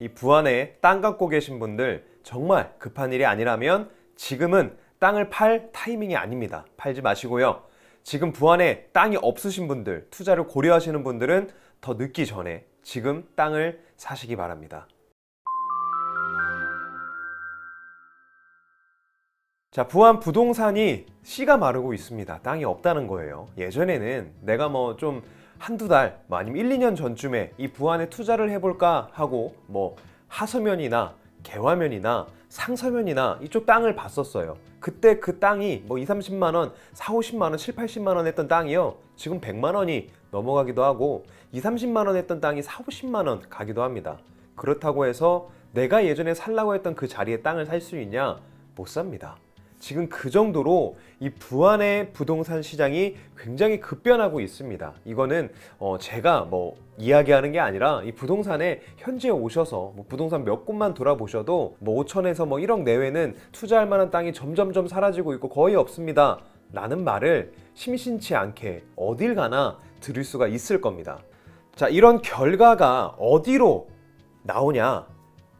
이 부안에 땅 갖고 계신 분들 정말 급한 일이 아니라면 지금은 땅을 팔 타이밍이 아닙니다. 팔지 마시고요. 지금 부안에 땅이 없으신 분들, 투자를 고려하시는 분들은 더 늦기 전에 지금 땅을 사시기 바랍니다. 자, 부안 부동산이 씨가 마르고 있습니다. 땅이 없다는 거예요. 예전에는 내가 뭐좀 한두 달, 뭐 아니면 1, 2년 전쯤에 이 부안에 투자를 해볼까 하고 뭐 하서면이나 개화면이나 상서면이나 이쪽 땅을 봤었어요. 그때 그 땅이 뭐 2, 30만 원, 4, 50만 원, 7, 80만 원 했던 땅이요. 지금 100만 원이 넘어가기도 하고 2, 30만 원 했던 땅이 4, 50만 원 가기도 합니다. 그렇다고 해서 내가 예전에 살라고 했던 그 자리에 땅을 살 수 있냐? 못 삽니다. 지금 그 정도로 이 부안의 부동산 시장이 굉장히 급변하고 있습니다. 이거는 어 제가 뭐 이야기하는 게 아니라 이 부동산에 현지에 오셔서 뭐 부동산 몇 곳만 돌아보셔도 뭐 5천에서 뭐 1억 내외는 투자할 만한 땅이 점점점 사라지고 있고 거의 없습니다. 라는 말을 심심치 않게 어딜 가나 들을 수가 있을 겁니다. 자, 이런 결과가 어디로 나오냐?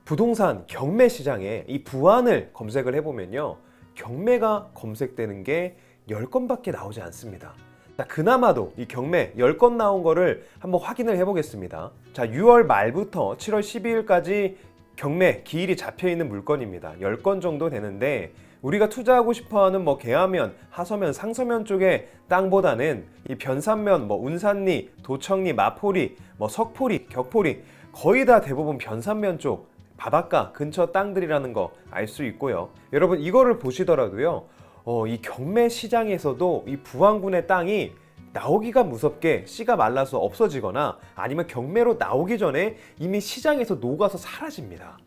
부동산 경매 시장에 이 부안을 검색을 해보면요. 경매가 검색되는 게 10건밖에 나오지 않습니다. 자, 그나마도 이 경매 10건 나온 거를 한번 확인을 해보겠습니다. 자, 6월 말부터 7월 12일까지 경매 기일이 잡혀 있는 물건입니다. 10건 정도 되는데 우리가 투자하고 싶어하는 뭐 개화면, 하서면, 상서면 쪽의 땅보다는 이 변산면, 뭐 운산리, 도청리, 마포리, 뭐 석포리, 격포리 거의 다 대부분 변산면 쪽 바닷가 근처 땅들이라는 거 알 수 있고요. 여러분 이거를 보시더라도요. 어, 이 경매 시장에서도 이 부안군의 땅이 나오기가 무섭게 씨가 말라서 없어지거나 아니면 경매로 나오기 전에 이미 시장에서 녹아서 사라집니다.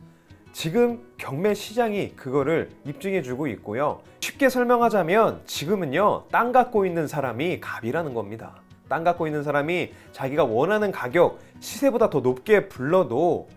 지금 경매 시장이 그거를 입증해 주고 있고요. 쉽게 설명하자면 지금은요, 땅 갖고 있는 사람이 갑이라는 겁니다. 땅 갖고 있는 사람이 자기가 원하는 가격, 시세보다 더 높게 불러도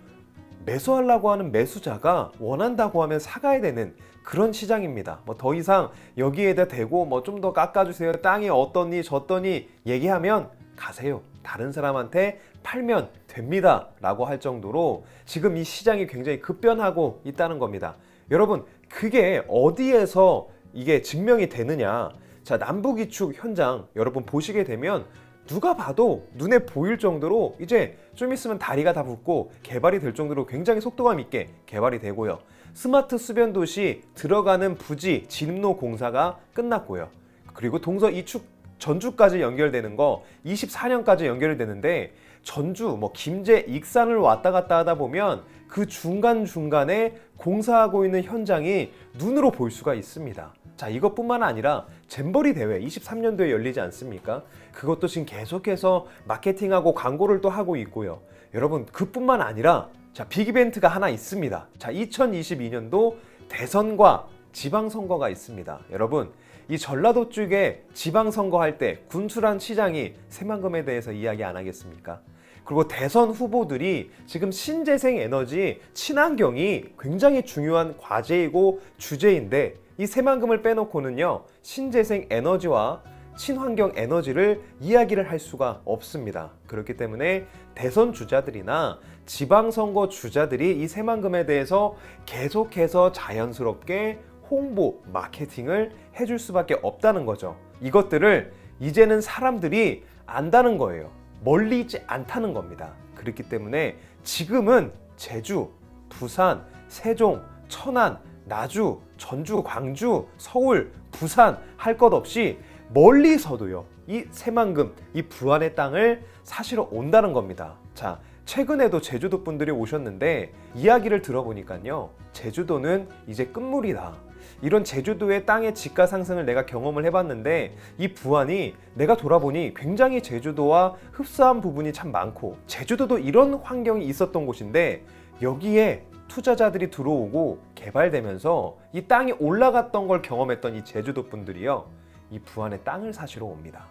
매수하려고 하는 매수자가 원한다고 하면 사가야 되는 그런 시장입니다. 뭐 더 이상 여기에다 대고 뭐 좀 더 깎아주세요. 땅이 어떠니 저떠니 얘기하면 가세요. 다른 사람한테 팔면 됩니다. 라고 할 정도로 지금 이 시장이 굉장히 급변하고 있다는 겁니다. 여러분, 그게 어디에서 이게 증명이 되느냐. 자, 남부기축 현장 여러분 보시게 되면 누가 봐도 눈에 보일 정도로 이제 좀 있으면 다리가 다 붙고 개발이 될 정도로 굉장히 속도감 있게 개발이 되고요. 스마트 수변 도시 들어가는 부지 진입로 공사가 끝났고요. 그리고 동서 이축 전주까지 연결되는 거 24년까지 연결이 되는데 전주 뭐 김제 익산을 왔다 갔다 하다 보면 그 중간 중간에 공사하고 있는 현장이 눈으로 볼 수가 있습니다. 자 이것뿐만 아니라 잼버리 대회 23년도에 열리지 않습니까? 그것도 지금 계속해서 마케팅하고 광고를 또 하고 있고요. 여러분 그뿐만 아니라 자 빅 이벤트가 하나 있습니다. 자 2022년도 대선과 지방선거가 있습니다. 여러분 이 전라도 쪽에 지방선거 할 때 군수란 시장이 새만금에 대해서 이야기 안 하겠습니까? 그리고 대선 후보들이 지금 신재생 에너지 친환경이 굉장히 중요한 과제이고 주제인데 이 새만금을 빼놓고는요 신재생 에너지와 친환경 에너지를 이야기를 할 수가 없습니다. 그렇기 때문에 대선 주자들이나 지방선거 주자들이 이 새만금에 대해서 계속해서 자연스럽게 홍보, 마케팅을 해줄 수밖에 없다는 거죠. 이것들을 이제는 사람들이 안다는 거예요. 멀리 있지 않다는 겁니다. 그렇기 때문에 지금은 제주, 부산, 세종, 천안, 나주, 전주, 광주, 서울, 부산 할 것 없이 멀리서도요. 이 새만금, 이 부안의 땅을 사시러 온다는 겁니다. 자, 최근에도 제주도 분들이 오셨는데 이야기를 들어보니까요. 제주도는 이제 끝물이다. 이런 제주도의 땅의 지가 상승을 내가 경험을 해봤는데 이 부안이 내가 돌아보니 굉장히 제주도와 흡사한 부분이 참 많고 제주도도 이런 환경이 있었던 곳인데 여기에 투자자들이 들어오고 개발되면서 이 땅이 올라갔던 걸 경험했던 이 제주도 분들이요 이 부안의 땅을 사시러 옵니다.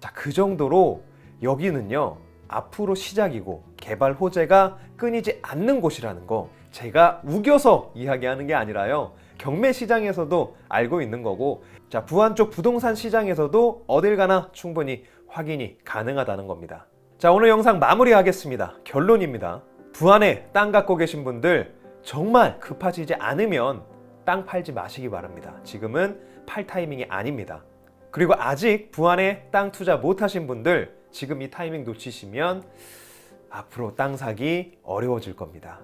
자 그 정도로 여기는요 앞으로 시작이고 개발 호재가 끊이지 않는 곳이라는 거 제가 우겨서 이야기하는 게 아니라요. 경매 시장에서도 알고 있는 거고 자 부안 쪽 부동산 시장에서도 어딜 가나 충분히 확인이 가능하다는 겁니다. 자 오늘 영상 마무리하겠습니다. 결론입니다. 부안에 땅 갖고 계신 분들 정말 급하시지 않으면 땅 팔지 마시기 바랍니다. 지금은 팔 타이밍이 아닙니다. 그리고 아직 부안에 땅 투자 못 하신 분들 지금 이 타이밍 놓치시면 앞으로 땅 사기 어려워질 겁니다.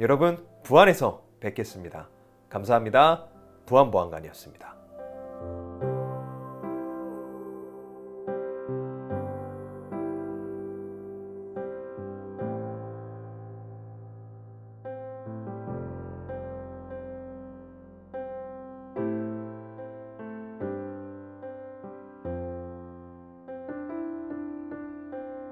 여러분 부안에서 뵙겠습니다. 감사합니다. 부안보안관이었습니다.